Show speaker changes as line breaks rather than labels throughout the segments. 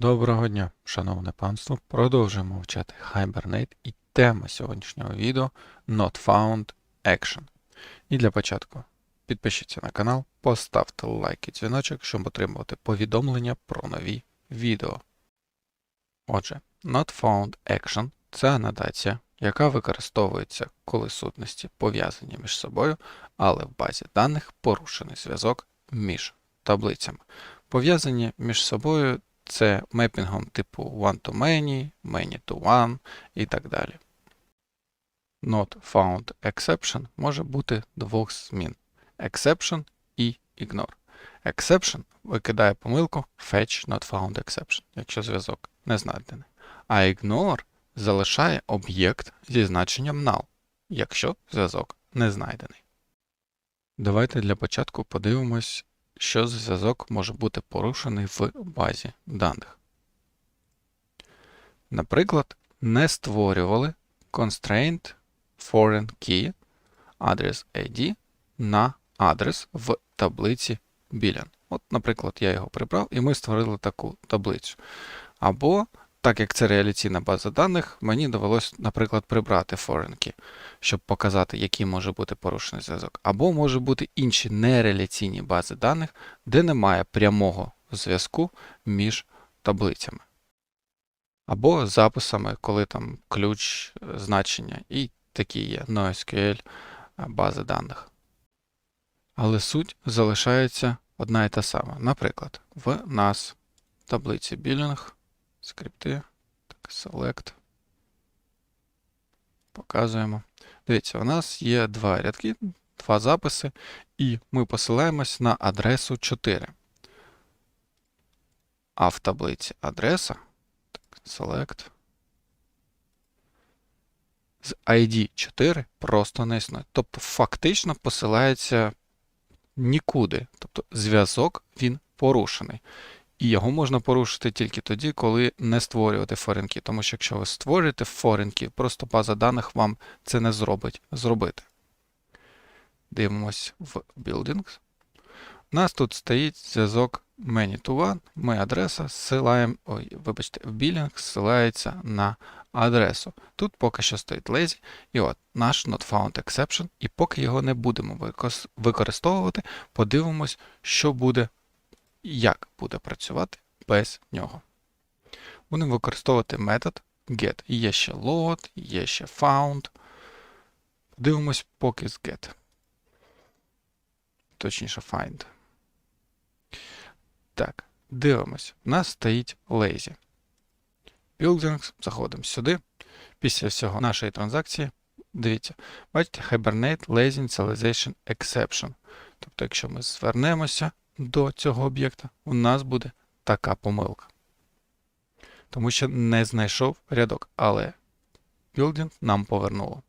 Доброго дня, шановне панство. Продовжуємо вчати Hibernate і тема сьогоднішнього відео Not Found Action. І для початку підпишіться на канал, поставте лайк і дзвіночок, щоб отримувати повідомлення про нові відео. Отже, Not Found Action це анотація, яка використовується, коли сутності пов'язані між собою, але в базі даних порушений зв'язок між таблицями. Пов'язані між собою це мепінгом типу one-to-many, many-to-one і так далі. Not found exception може бути двох змін: exception і ignore. Exception викидає помилку fetch not found exception, якщо зв'язок не знайдений. А ignore залишає об'єкт зі значенням null, якщо зв'язок не знайдений. Давайте для початку подивимось, що зв'язок може бути порушений в базі даних. Наприклад, не створювали constraint foreign key адрес ID на адрес в таблиці Billion. От, наприклад, я його прибрав, і ми створили таку таблицю. Або, так як це реляційна база даних, мені довелося, наприклад, прибрати key, щоб показати, який може бути порушений зв'язок. Або може бути інші нереляційні бази даних, де немає прямого зв'язку між таблицями. Або записами, коли там ключ е, значення і такі є NoSQL е, бази даних. Але суть залишається одна і та сама. Наприклад, в нас таблиці Billing, скрипти, так, select. Показуємо. Дивіться, у нас є два рядки, два записи, і ми посилаємось на адресу 4. А в таблиці адреса, так, select, з ID 4 просто не існує. Тобто фактично посилається нікуди. Тобто зв'язок він порушений. І його можна порушити тільки тоді, коли не створювати форенки. Тому що якщо ви створюєте форенки, просто база даних вам це не зробить зробити. Дивимось в Buildings. У нас тут стоїть зв'язок many to one. Ми адреса зсилаємо, ой, вибачте, в білінг зсилається на адресу. Тут поки що стоїть lazy, і от наш not found exception, і поки його не будемо використовувати, подивимось, що буде, як буде працювати без нього. Будемо використовувати метод get. Є ще load, є ще found. Подивимось поки з get. Точніше, find. Так, дивимось. У нас стоїть lazy. Buildings, заходимо сюди. Після всього нашої транзакції, дивіться, бачите, Hibernate Lazy Initialization Exception. Тобто, якщо ми звернемося до цього об'єкта, у нас буде така помилка. Тому що не знайшов рядок, але building нам повернуло.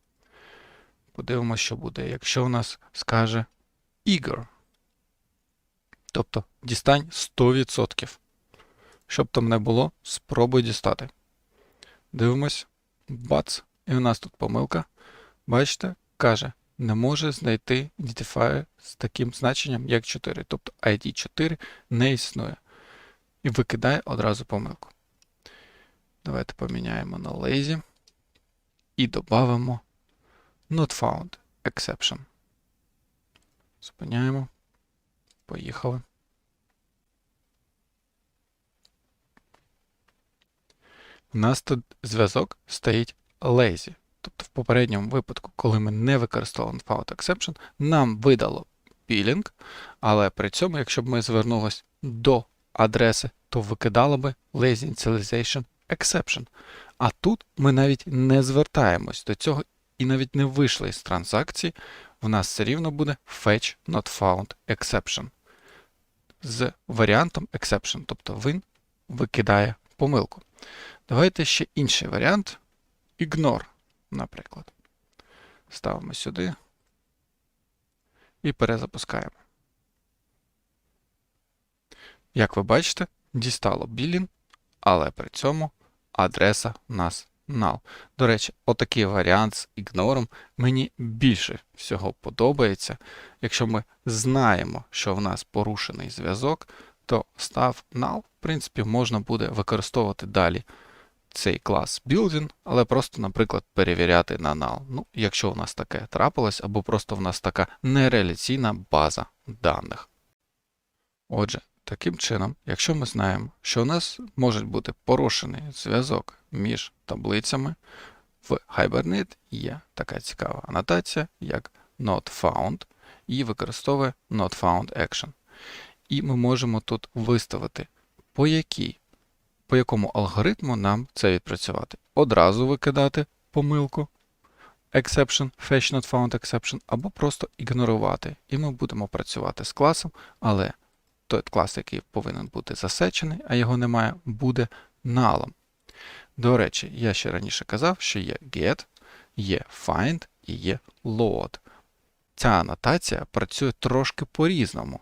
Подивимося, що буде, якщо у нас скаже eager. Тобто дістань 100%. Щоб там не було, спробуй дістати. Дивимось. Бац. І у нас тут помилка. Бачите, каже, не може знайти identifier з таким значенням, як 4. Тобто ID 4 не існує. І викидає одразу помилку. Давайте поміняємо на lazy. І додамо not found exception. Зупиняємо. Поїхали. У нас тут зв'язок стоїть lazy. Тобто в попередньому випадку, коли ми не використовували found exception, нам видало billing, але при цьому, якщо б ми звернулися до адреси, то викидало би lazy initialization exception. А тут ми навіть не звертаємось до цього і навіть не вийшли з транзакції, в нас все рівно буде fetch not found exception з варіантом exception, тобто він викидає помилку. Давайте ще інший варіант. Ignore, наприклад. Ставимо сюди і перезапускаємо. Як ви бачите, дістало білін, але при цьому адреса у нас null. До речі, отакий варіант з ігнором мені більше всього подобається. Якщо ми знаємо, що в нас порушений зв'язок, то став null, в принципі, можна буде використовувати далі цей клас building, але просто, наприклад, перевіряти на null. Ну, якщо у нас таке трапилось, або просто в нас така нереляційна база даних. Отже, таким чином, якщо ми знаємо, що у нас може бути порушений зв'язок між таблицями, в Hibernate є така цікава анотація, як not found, і використовує not found action. І ми можемо тут виставити, по якій, по якому алгоритму нам це відпрацювати. Одразу викидати помилку exception, fetch not found exception, або просто ігнорувати. І ми будемо працювати з класом, але той клас, який повинен бути засечений, а його немає, буде налом. До речі, я ще раніше казав, що є get, є find і є load. Ця анотація працює трошки по-різному.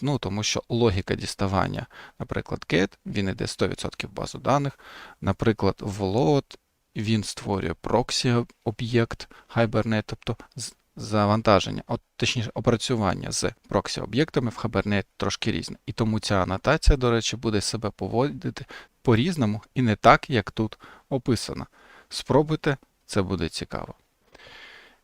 Ну, тому що логіка діставання, наприклад, get, він йде 100% в базу даних. Наприклад, в load він створює проксі об'єкт Hibernate, тобто завантаження, от, точніше, опрацювання з проксі об'єктами в Hibernate трошки різне. І тому ця анотація, до речі, буде себе поводити по-різному і не так, як тут описано. Спробуйте, це буде цікаво.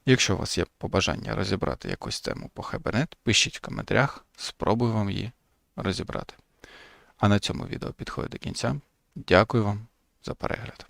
Якщо у вас є побажання розібрати якусь тему по Хабернет, пишіть в коментарях, спробую вам її розібрати. А на цьому відео підходить до кінця. Дякую вам за перегляд.